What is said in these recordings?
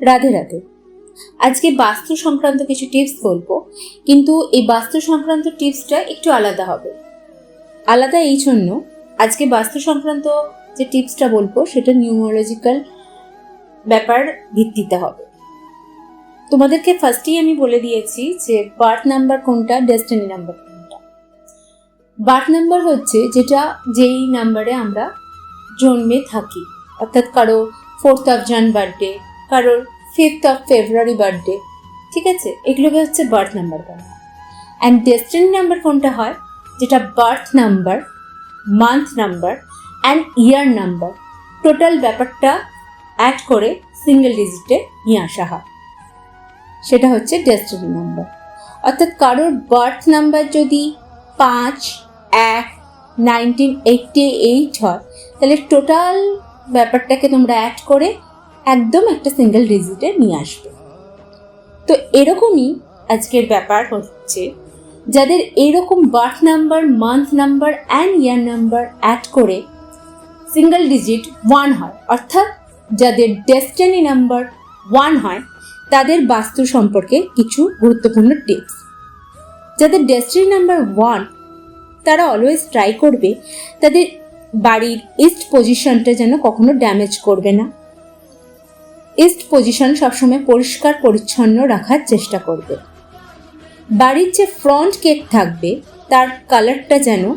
রাধে রাধে। আজকে বাস্তু সংক্রান্ত কিছু টিপস বলব, কিন্তু এই বাস্তু সংক্রান্ত টিপসটা একটু আলাদা হবে। আলাদা এই জন্য আজকে বাস্তু সংক্রান্ত যে টিপসটা বলব, সেটা নিউমোলজিক্যাল ব্যাপার ভিত্তিতে হবে। তোমাদেরকে ফার্স্টেই আমি বলে দিয়েছি যে বার্থ নাম্বার কোনটা ডেস্টিনি নাম্বার কোনটা। বার্থ নাম্বার হচ্ছে যেটা যেই নাম্বারে আমরা জন্মে থাকি, অর্থাৎ কারও ফোর্থ অফ জান বার্থডে কারোর ফিফথ অফ ফেব্রুয়ারি বার্থডে ঠিক আছে? এগুলোকে হচ্ছে বার্থ নাম্বার বলা অ্যান্ড ডেস্টিনি নাম্বার কোনটা হয়? যেটা birth number month number and year number total ব্যাপারটা অ্যাড করে সিঙ্গেল ডিজিটে নিয়ে আসা হয়। সেটা হচ্ছে ডেস্টিনি নাম্বার অর্থাৎ কারোর বার্থ নাম্বার যদি পাঁচ, এক নাইনটিন এইটটি এইট হয়, তাহলে টোটাল ব্যাপারটাকে তোমরা অ্যাড করে একদম একটা সিঙ্গেল ডিজিটে নিয়ে আসবে। তো এরকমই আজকের ব্যাপার হচ্ছে, যাদের এরকম birth number month number and year number add করে সিঙ্গেল ডিজিট ওয়ান হয়। অর্থাৎ যাদের ডেস্টিনি নাম্বার ওয়ান হয়, তাদের বাস্তু সম্পর্কে কিছু গুরুত্বপূর্ণ টিপস যাদের ডেস্টিনি নাম্বার ওয়ান তারা অলওয়েজ ট্রাই করবে, তাদের বাড়ির ইস্ট পজিশনটা যেন কখনো ড্যামেজ করবে না। ইস্ট পজিশন সবসময় পরিষ্কার, পরিচ্ছন্ন রাখার চেষ্টা করবে। বাড়ির যে ফ্রন্ট কেক থাকবে, তার কালারটা যেন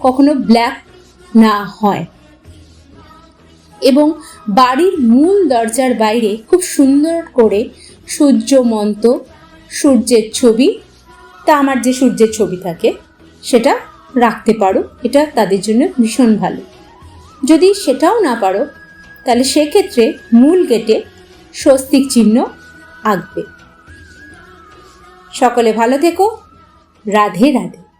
কখনো ব্ল্যাক না হয়। এবং বাড়ির মূল দরজার বাইরে খুব সুন্দর করে সূর্য মন্ত সূর্যের ছবি, তা আমার যে সূর্যের ছবি থাকে, সেটা রাখতে পারো। এটা তাদের জন্য ভীষণ ভালো। যদি সেটাও না পারো, তাহলে সেক্ষেত্রে মূল গেটে স্বস্তিক চিহ্ন আঁকবে। সকলে ভালো থেকো। রাধে রাধে।